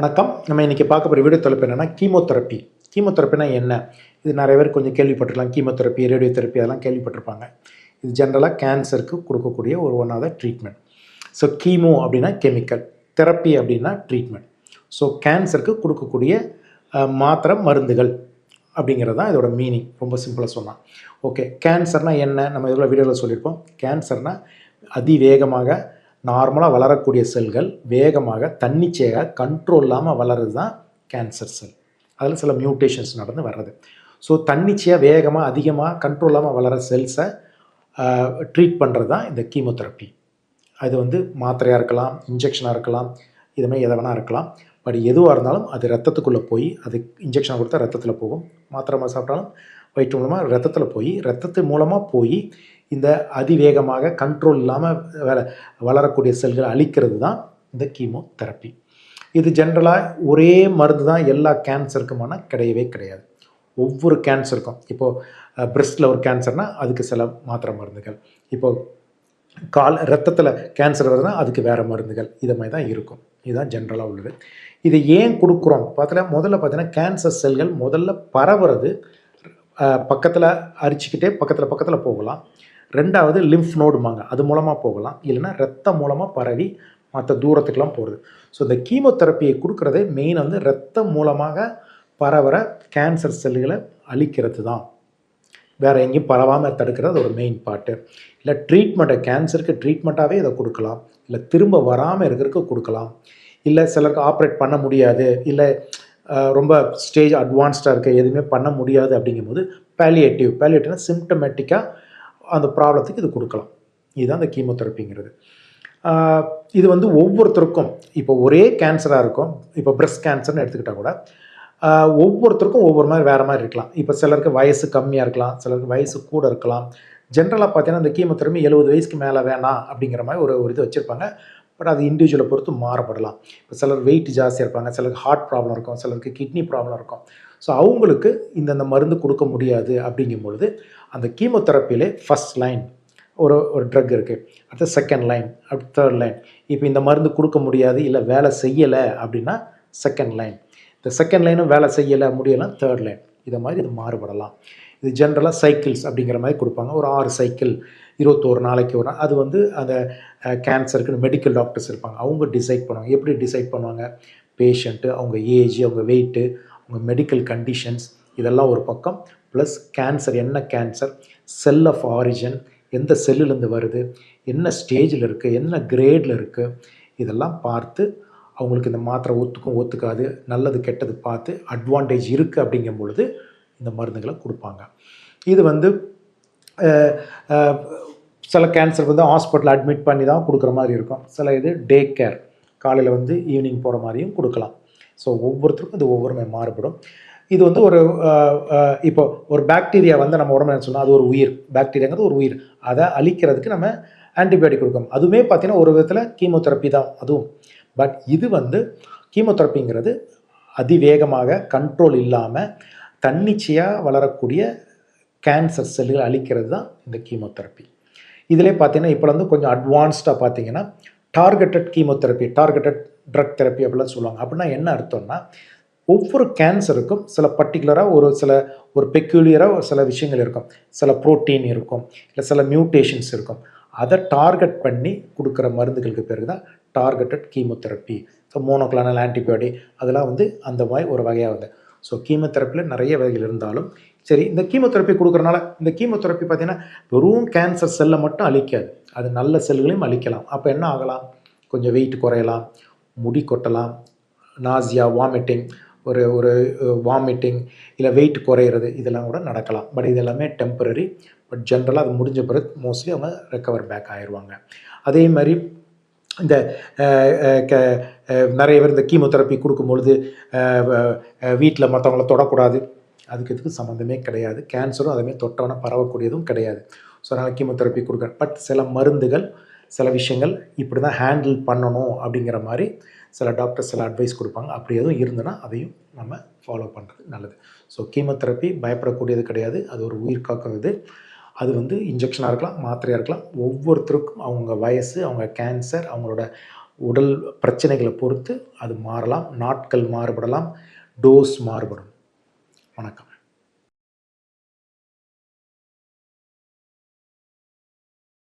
வணக்கம். நம்ம இன்றைக்கி பார்க்க போகிற வீடியோ தலைப்பு என்னென்னா கீமோதெரப்பி கீமோதெரப்பினா என்ன? இது நிறைய பேர் கொஞ்சம் கேள்விப்பட்டிருக்கலாம். கீமோதெரப்பி ரேடியோ தெரப்பி அதெல்லாம் கேள்விப்பட்டிருப்பாங்க. இது ஜென்ரலாக கேன்சருக்கு கொடுக்கக்கூடிய ஒரு one of the treatment so chemo அப்படின்னா கெமிக்கல் தெரப்பி அப்படின்னா ட்ரீட்மெண்ட் ஸோ கேன்சருக்கு கொடுக்கக்கூடிய மாத்திரை மருந்துகள் அப்படிங்கிறது தான் இதோட மீனிங் ரொம்ப சிம்பிளாக சொன்னால் ஓகே கேன்சர்னால் என்ன? நம்ம இதில் வீடியோவில் சொல்லியிருப்போம். கேன்சர்னால் அதிவேகமாக நார்மலாக வளரக்கூடிய செல்கள் வேகமாக தன்னிச்சையாக கண்ட்ரோல் இல்லாமல் வளருது தான் கேன்சர் செல் அதில் சில மியூட்டேஷன்ஸ் நடந்து வர்றது. ஸோ தன்னிச்சையாக வேகமாக அதிகமாக கண்ட்ரோல் இல்லாமல் வளர செல்ஸை ட்ரீட் பண்ணுறது தான் இந்த கீமோதெரப்பி அது வந்து மாத்திரையாக இருக்கலாம் இன்ஜெக்ஷனாக இருக்கலாம் இது மாதிரி எதை வேணால் இருக்கலாம். பட் எதுவாக இருந்தாலும் அது ரத்தத்துக்குள்ளே போய் அது இன்ஜெக்ஷன் கொடுத்தா ரத்தத்தில் போகும். மாத்திரை சாப்பிட்டாலும் வயிற்று மூலமாக ரத்தத்தில் போய் ரத்தத்து மூலமாக போய் இந்த அதிவேகமாக கண்ட்ரோல் இல்லாமல் வேலை வளரக்கூடிய செல்களை அழிக்கிறது தான் இந்த கீமோ தெரப்பி இது ஜென்ரலாக ஒரே மருந்து தான் எல்லா கேன்சருக்குமான கிடையவே கிடையாது. ஒவ்வொரு கேன்சருக்கும் இப்போது பிரெஸ்டில் ஒரு கேன்சர்னால் அதுக்கு சில மாத்திரை மருந்துகள். இப்போது கால் ரத்தத்தில் கேன்சர் வருதுன்னா அதுக்கு வேறு மருந்துகள். இது மாதிரி தான் இருக்கும். இதுதான் ஜென்ரலாக உள்ளது. இதை ஏன் கொடுக்குறோம்? பார்த்தல முதல்ல பார்த்தீங்கன்னா கேன்சர் செல்கள் முதல்ல பரவுறது பக்கத்தில் அரிச்சிக்கிட்டே பக்கத்தில் பக்கத்தில் போகலாம். ரெண்டாவது லிம்ஃப் நோடுமாங்க அது மூலமாக போகலாம். இல்லைன்னா ரத்தம் மூலமாக பரவி மற்ற தூரத்துக்கெலாம் போகிறது ஸோ இந்த கீமோதெரப்பியை கொடுக்குறதே மெயின் வந்து ரத்தம் மூலமாக பரவுற கேன்சர் செல்களை அழிக்கிறது தான். வேறு எங்கேயும் பரவாமல் தடுக்கிறது ஒரு மெயின் பார்ட்டு இல்லை ட்ரீட்மெண்ட்டை கேன்சருக்கு ட்ரீட்மெண்ட்டாகவே இதை கொடுக்கலாம். இல்லை திரும்ப வராமல் இருக்கிறதுக்கு கொடுக்கலாம். இல்லை சிலருக்கு ஆப்ரேட் பண்ண முடியாது. இல்லை ரொம்ப ஸ்டேஜ் அட்வான்ஸ்டாக இருக்க எதுவுமே பண்ண முடியாது அப்படிங்கும்போது பேலியேட்டிவ் பேலியேட்டிவ்னா சிம்டமேட்டிக்காக அந்த ப்ராப்ளத்துக்கு இது கொடுக்கலாம். இதுதான் அந்த கீமோதெரப்பிங்கிறது இது வந்து ஒவ்வொருத்தருக்கும் இப்போ ஒரே கேன்சராக இருக்கும் இப்போ பிரஸ்ட் கேன்சர்னு எடுத்துக்கிட்டால் கூட ஒவ்வொருத்தருக்கும் ஒவ்வொரு மாதிரி வேறு மாதிரி இருக்கலாம். இப்போ சிலருக்கு வயசு கம்மியாக இருக்கலாம் சிலருக்கு வயசு கூட இருக்கலாம். ஜென்ரலாக பார்த்தீங்கன்னா இந்த கீமோதெரப்பி எழுபது வயசுக்கு மேலே வேணாம் அப்படிங்கிற மாதிரி ஒரு ஒரு இது வச்சுருப்பாங்க. பட் அது இண்டிவிஜுவலை பொறுத்து மாறுபடலாம். இப்போ சிலர் வெயிட் ஜாஸ்தியாக இருப்பாங்க சிலருக்கு ஹார்ட் ப்ராப்ளம் இருக்கும் சிலருக்கு கிட்னி ப்ராப்ளம் இருக்கும். ஸோ அவங்களுக்கு இந்தந்த மருந்து கொடுக்க முடியாது அப்படிங்கும் பொழுது அந்த கீமோதெரப்பிலே ஃபஸ்ட் லைன் ஒரு ஒரு ட்ரக் இருக்குது அடுத்து செகண்ட் லைன் அடுத்து தேர்ட் லைன் இப்போ இந்த மருந்து கொடுக்க முடியாது இல்லை வேலை செய்யலை அப்படின்னா செகண்ட் லைன் இந்த செகண்ட் லைனும் வேலை செய்யலை முடியலாம் தேர்ட் லைன் இதை மாதிரி இது மாறுபடலாம். இது ஜென்ரலாக சைக்கிள்ஸ் அப்படிங்கிற மாதிரி கொடுப்பாங்க. ஒரு ஆறு சைக்கிள் இருபத்தோரு நாளைக்கு ஒரு அது வந்து அந்த கேன்சருக்கு மெடிக்கல் டாக்டர்ஸ் இருப்பாங்க. அவங்க டிசைட் பண்ணுவாங்க. எப்படி டிசைட் பண்ணுவாங்க? பேஷண்ட்டு அவங்க ஏஜ் அவங்க வெயிட்டு அவங்க மெடிக்கல் கண்டிஷன்ஸ் இதெல்லாம் ஒரு பக்கம். ப்ளஸ் கேன்சர் என்ன கேன்சர் செல் ஆஃப் ஆரிஜன் எந்த செல்லுலேருந்து வருது? என்ன ஸ்டேஜில் இருக்குது என்ன கிரேடில் இருக்குது இதெல்லாம் பார்த்து அவங்களுக்கு இந்த மாத்திரை ஒத்துக்கும் ஒத்துக்காது நல்லது கெட்டது பார்த்து அட்வான்டேஜ் இருக்குது அப்படிங்கும் பொழுது இந்த மருந்துகளை கொடுப்பாங்க. இது வந்து சில கேன்சர் வந்து ஹாஸ்பிட்டல் அட்மிட் பண்ணி தான் கொடுக்குற மாதிரி இருக்கும். சில இது டே கேர் காலையில் வந்து ஈவினிங் போகிற மாதிரியும் கொடுக்கலாம். ஸோ ஒவ்வொருத்தருக்கும் இது ஒவ்வொருமே மாறுபடும். இது வந்து ஒரு இப்போ ஒரு பாக்டீரியா வந்து நம்ம உடம்புல சொன்னால் அது ஒரு உயிர். பாக்டீரியாங்கிறது ஒரு உயிர். அதை அழிக்கிறதுக்கு நம்ம ஆன்டிபயோட்டிக் கொடுக்கணும். அதுவுமே பார்த்திங்கன்னா ஒரு விதத்தில் கீமோதெரப்பி தான் அதுவும். பட் இது வந்து கீமோதெரப்பிங்கிறது அதிவேகமாக கண்ட்ரோல் இல்லாமல் தன்னிச்சையாக வளரக்கூடிய கேன்சர் செல்லுகள் அழிக்கிறது தான் இந்த கீமோதெரப்பி இதிலே பார்த்தீங்கன்னா இப்போ வந்து கொஞ்சம் அட்வான்ஸ்டாக பார்த்தீங்கன்னா targeted chemotherapy targeted drug therapy அப்படிலாம் சொல்லுவாங்க. அப்படின்னா என்ன அர்த்தம்னா ஒவ்வொரு கேன்சருக்கும் சில பர்டிகுலராக ஒரு சில ஒரு பெக்யூலியராக ஒரு சில விஷயங்கள் இருக்கும். சில புரோட்டீன் இருக்கும் இல்லை சில மியூட்டேஷன்ஸ் இருக்கும். அதை டார்கெட் பண்ணி கொடுக்குற மருந்துகளுக்கு பேர் தான் targeted chemotherapy so monoclonal antibiotic அதெல்லாம் வந்து அந்த மாதிரி ஒரு வகையாக வந்து ஸோ கீமோதெரப்பியில் நிறைய வகைகள் இருந்தாலும் சரி இந்த கீமோதெரப்பி கொடுக்குறனால இந்த கீமோதெரப்பி பார்த்தீங்கன்னா வெறும் கேன்சர் செல்லை மட்டும் அழிக்காது. அது நல்ல செல்களையும் அழிக்கலாம். அப்போ என்ன ஆகலாம்? கொஞ்சம் வெயிட் குறையலாம். முடி கொட்டலாம். நாசியா வாமிட்டிங் ஒரு ஒரு வாமிட்டிங் இல்லை வெயிட் குறையிறது இதெல்லாம் கூட நடக்கலாம். பட் இது எல்லாமே டெம்பரரி பட் ஜென்ரலாக அது முடிஞ்ச பிறகு மோஸ்ட்லி அவங்க ரெக்கவர் பேக் ஆயிடுவாங்க அதே மாதிரி இந்த க- நிறைய பேர் இந்த கீமோதெரப்பி கொடுக்கும்பொழுது வீட்டில் மற்றவங்கள தொடக்கூடாது. அதுக்கு இதுக்கு சம்மந்தமே கிடையாது. கேன்சரும் அதுமாரி தொட்டவன பரவக்கூடியதும் கிடையாது. ஸோ அதனால் கீமோதெரப்பி கொடுக்க பட் சில மருந்துகள் சில விஷயங்கள் இப்படி தான் ஹேண்டில் பண்ணணும் அப்படிங்கிற மாதிரி சில டாக்டர்ஸ் சில அட்வைஸ் கொடுப்பாங்க. அப்படி எதுவும் இருந்ததுன்னா அதையும் நம்ம ஃபாலோ பண்ணுறது நல்லது. ஸோ கீமோதெரப்பி பயப்படக்கூடியது கிடையாது. அது ஒரு உயிர் காக்கிறது அது வந்து இன்ஜெக்ஷனாக இருக்கலாம் மாத்திரையாக இருக்கலாம். ஒவ்வொருத்தருக்கும் அவங்க வயசு அவங்க கேன்சர் அவங்களோட உடல் பிரச்சனைகளை பொறுத்து அது மாறலாம் நாட்கள் மாறுபடலாம் டோஸ் மாறுபடும். வணக்கம்.